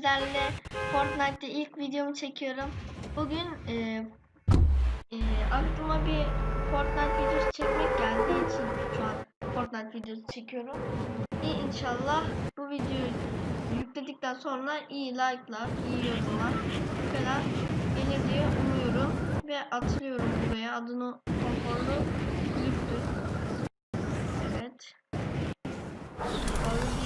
sizlerle Fortnite'te ilk videomu çekiyorum. Bugün e, e, aklıma bir Fortnite videosu çekmek geldiği için şu an Fortnite videosu çekiyorum. İyi inşallah bu videoyu yükledikten sonra iyi like'lar, iyi yorumlar falan gelir diye umuyorum ve atlıyorum buraya adını konforlu kulüptür. Evet. Oyun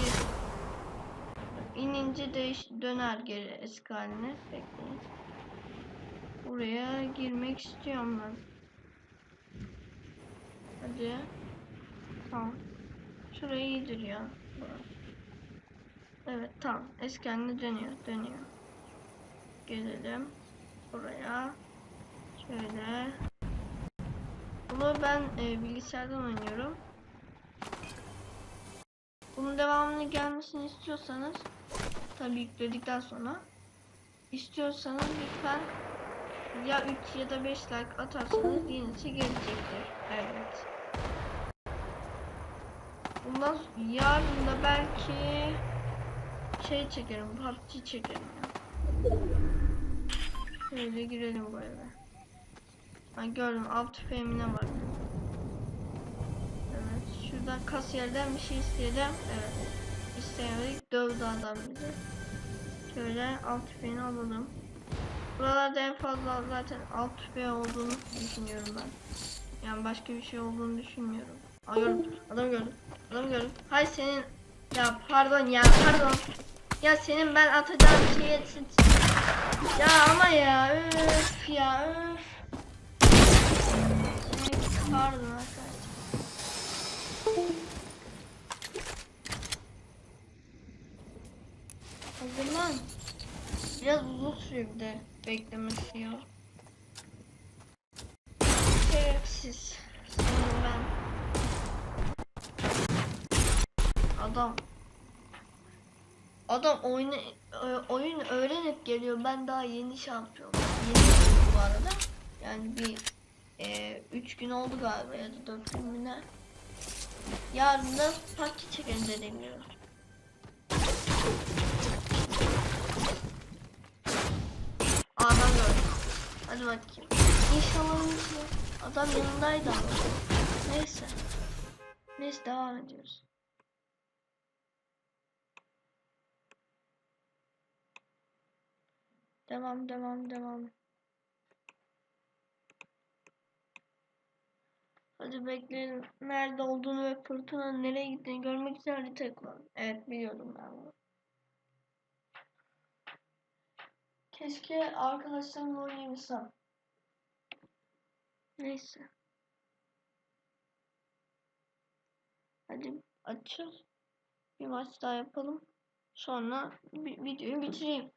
İnince değiş döner geri eski haline. Bekleyin. Buraya girmek istiyorum ben. Hadi. Tamam. Şurayı iyidir ya. Evet tamam. Eski haline dönüyor. Dönüyor. Gelelim. Buraya. Şöyle. Bunu ben e, bilgisayardan oynuyorum. Bunun devamını gelmesini istiyorsanız tabii yükledikten sonra istiyorsanız lütfen ya 3 ya da 5 like atarsanız yenisi gelecektir. Evet. Bundan yarın da belki şey çekerim, PUBG çekerim. Şöyle girelim bu eve. Ben gördüm av tüfeğimine var. Evet, şuradan kasiyerden bir şey isteyelim. Evet. İsteyemedik. Dövdü adam bizi. Şöyle alt tüfeğini alalım. Buralarda en fazla zaten alt tüfeği olduğunu düşünüyorum ben. Yani başka bir şey olduğunu düşünmüyorum. Aa gördüm. Adam gördüm. Adam gördüm. Hay senin ya pardon ya pardon. Ya senin ben atacağım şeye ya ama ya öf ya öf. Pardon arkadaşlar. Sürüyor beklemesi ya. Şerefsiz. Sanırım ben. Adam. Adam oyunu ö- oyun öğrenip geliyor. Ben daha yeni şampiyon. Yeni bu arada. Yani bir 3 gün oldu galiba ya da 4 gün mü ne? Yarın da parti çekelim dediğim gibi. Adam gördüm. Hadi bakayım. İnşallah onun için adam yanındaydı ama. Neyse. Neyse devam ediyoruz. Devam devam devam. Hadi bekleyelim. Nerede olduğunu ve fırtınanın nereye gittiğini görmek için harita kullan. Evet biliyordum ben bunu. Keşke arkadaşlarımla oynayabilsem. Neyse. Hadi açıl. Bir maç daha yapalım. Sonra videoyu bitireyim.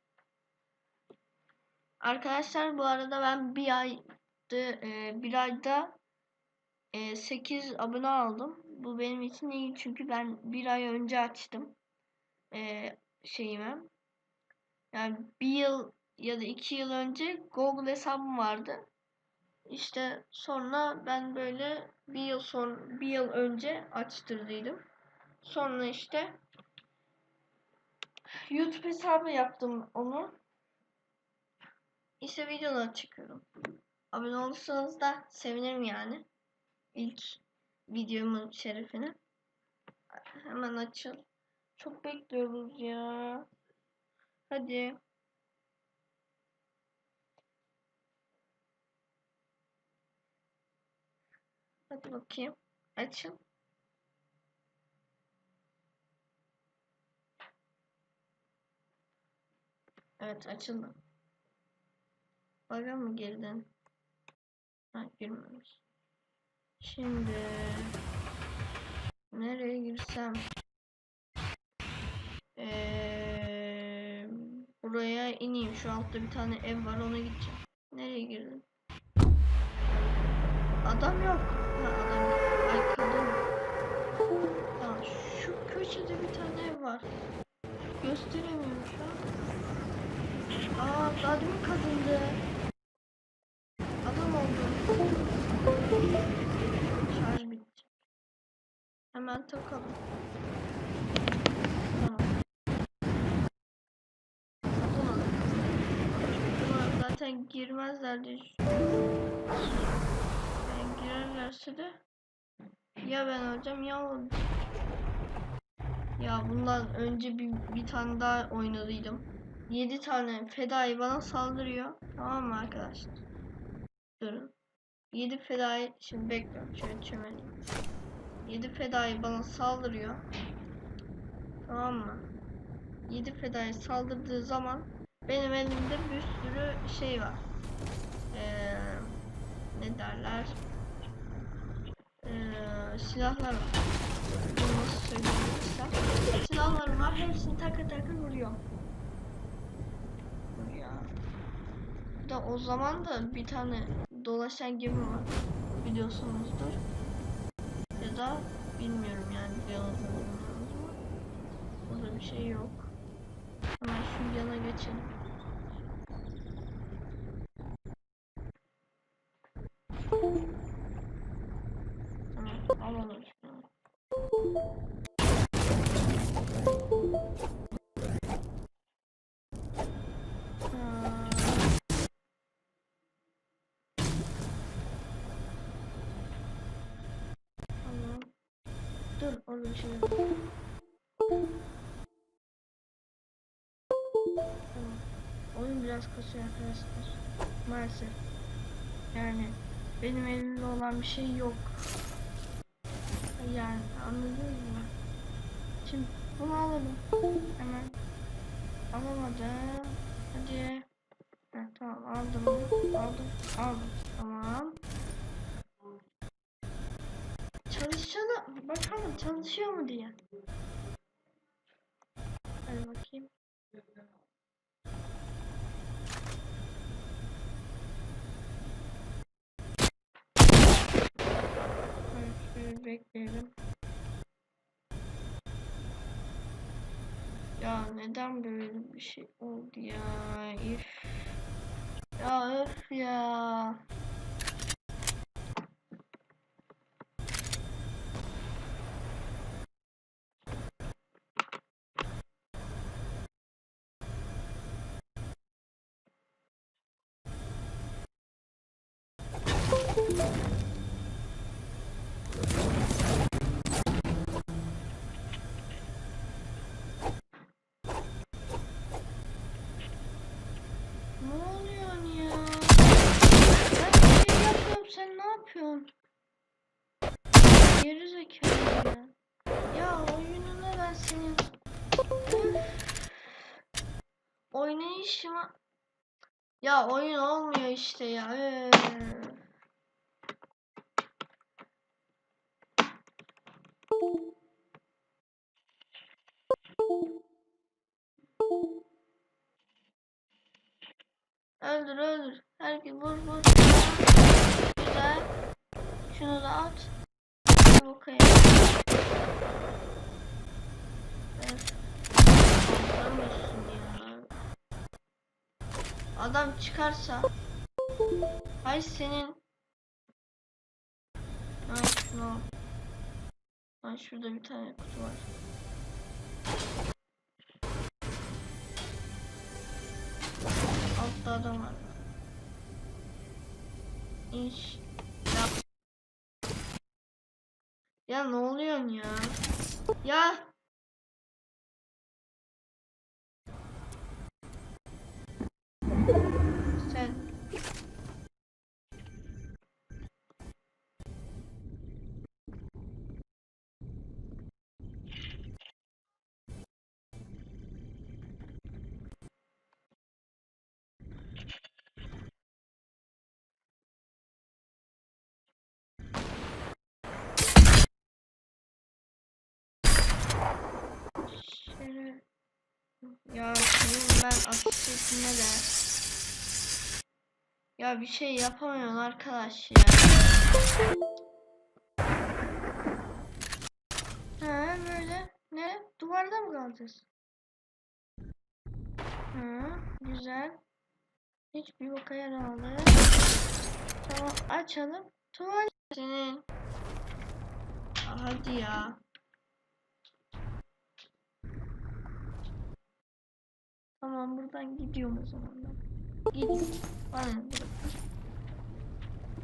Arkadaşlar bu arada ben bir aydı, e, bir ayda e, 8 abone aldım. Bu benim için iyi çünkü ben bir ay önce açtım e, şeyimi. Yani bir yıl ya da iki yıl önce Google hesabım vardı. İşte sonra ben böyle bir yıl son bir yıl önce açtırdıydım. Sonra işte YouTube hesabı yaptım onu. İşte videolar çıkıyorum. Abone olursanız da sevinirim yani. İlk videomun şerefine. Hemen açıl. Çok bekliyoruz ya. Hadi. Hadi bakayım. Açın. Evet açıldı. Bakalım mı geriden? Ha girmemiş. Şimdi nereye girsem? Ee, buraya ineyim. Şu altta bir tane ev var ona gideceğim. Nereye girdim? Adam yok. Kadın. Tamam şu köşede bir tane ev var. Gösteremiyorum şu an. Kadındı. Adam oldu. Hemen takalım. Zaten girmezlerdi. Yani girerlerse de ya ben öleceğim ya o. Ya bundan önce bir, bir tane daha oynadıydım. 7 tane fedai bana saldırıyor. Tamam mı arkadaşlar? Durun. 7 fedai şimdi bekliyorum şöyle çömeleyim. 7 fedai bana saldırıyor. Tamam mı? 7 fedai saldırdığı zaman benim elimde bir sürü şey var. Ee, ne derler? Silahlar var. Bunu nasıl söyleyebilirsem. Silahlarım var. Hepsini takır takır vuruyor. Ya. De o zaman da bir tane dolaşan gemi var. Biliyorsunuzdur. Ya da bilmiyorum yani biliyorsunuz mu? Burada bir şey yok. Hemen şu yana geçelim. Dur orada şey. Tamam. Oyun biraz kasıyor arkadaşlar. Maalesef. Yani benim elimde olan bir şey yok. Yani anladınız mı? Şimdi bunu alalım. Hemen. Alamadım. Hadi. Heh, tamam aldım. Aldım. Aldım. Tamam. Çalışana bakalım çalışıyor mu diye. Hadi bakayım. Şöyle bekleyelim. Ya neden böyle bir şey oldu ya? Üf. Ya öf ya. Geri zekalı ya. Ya oyununa ben senin. Oynayışıma. Ya oyun olmuyor işte ya. Öldür öldür. Herkes vur vur. Güzel. Şunu da at. Hadi bakayım. Evet. Anlamıyorsun ya. Adam çıkarsa. Hay senin. Ha şunu. Ha şurada bir tane kutu var. Altta adam var. İş. Ya? Ya. Ya senin ben aksiyetime de. Ya bir şey yapamıyorsun arkadaş ya. Ha böyle. Ne? Duvarda mı kalacağız? Ha, güzel. Hiçbir boka yaramadı. Tamam açalım. Tuvalet senin. Hadi ya. Tamam buradan gidiyorum o zaman ben. Git. Bana ne, bırak.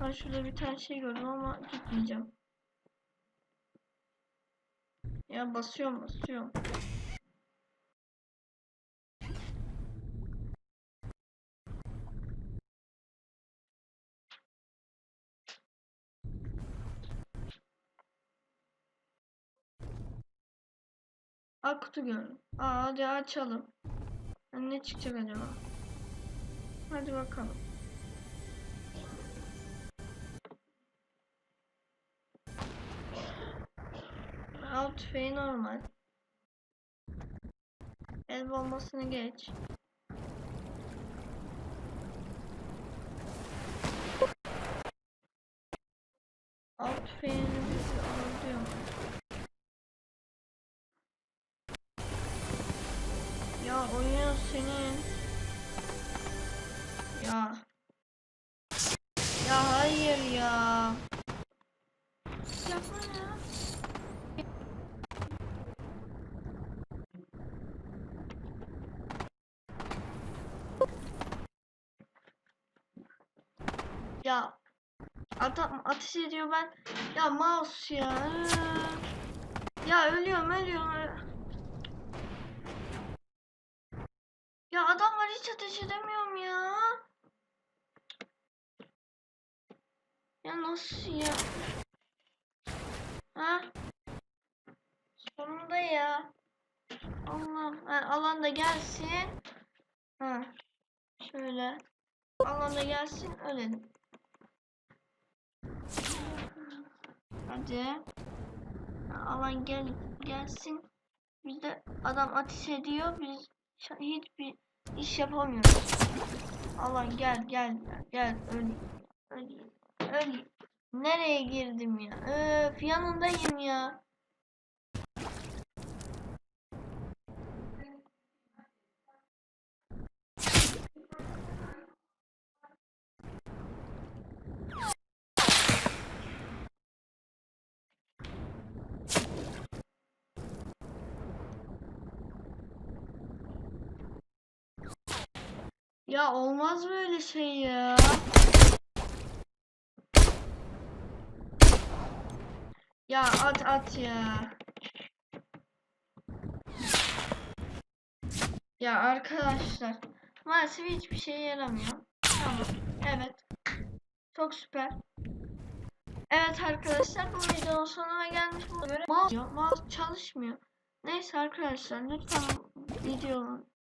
Ben şurada bir tane şey gördüm ama gitmeyeceğim. Ya basıyorum basıyorum. Aa kutu gördüm. Aa hadi açalım. Ne çıkacak acaba? Hadi bakalım. Alt tüfeği normal. El bombasını geç. Ya adam ateş ediyor ben. Ya mouse ya. Ya ölüyorum ölüyorum. Ya adam var hiç ateş edemiyorum ya. Ya nasıl ya? Ha? Sonunda ya. Allah. Ha, alanda gelsin. Ha. Şöyle. Alanda gelsin ölelim. Hadi. Ha, Alan gel gelsin. Bizde adam ateş ediyor. Biz hiçbir iş yapamıyoruz. Alan gel gel gel öleyim. Öleyim. Öleyim. Nereye girdim ya? Öf yanındayım ya. Ya olmaz böyle şey ya. Ya at at ya. Ya arkadaşlar maalesef hiçbir şeye yaramıyor. Tamam. Evet. Çok süper. Evet arkadaşlar bu videonun sonuna gelmiş bulunuyoruz. göre mouse, mouse çalışmıyor. Neyse arkadaşlar lütfen videonun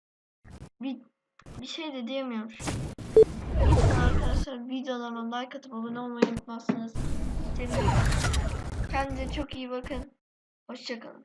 bir, şey de diyemiyorum. Arkadaşlar videolarıma like atıp abone olmayı unutmazsanız sevinirim. Kendinize çok iyi bakın. Hoşçakalın.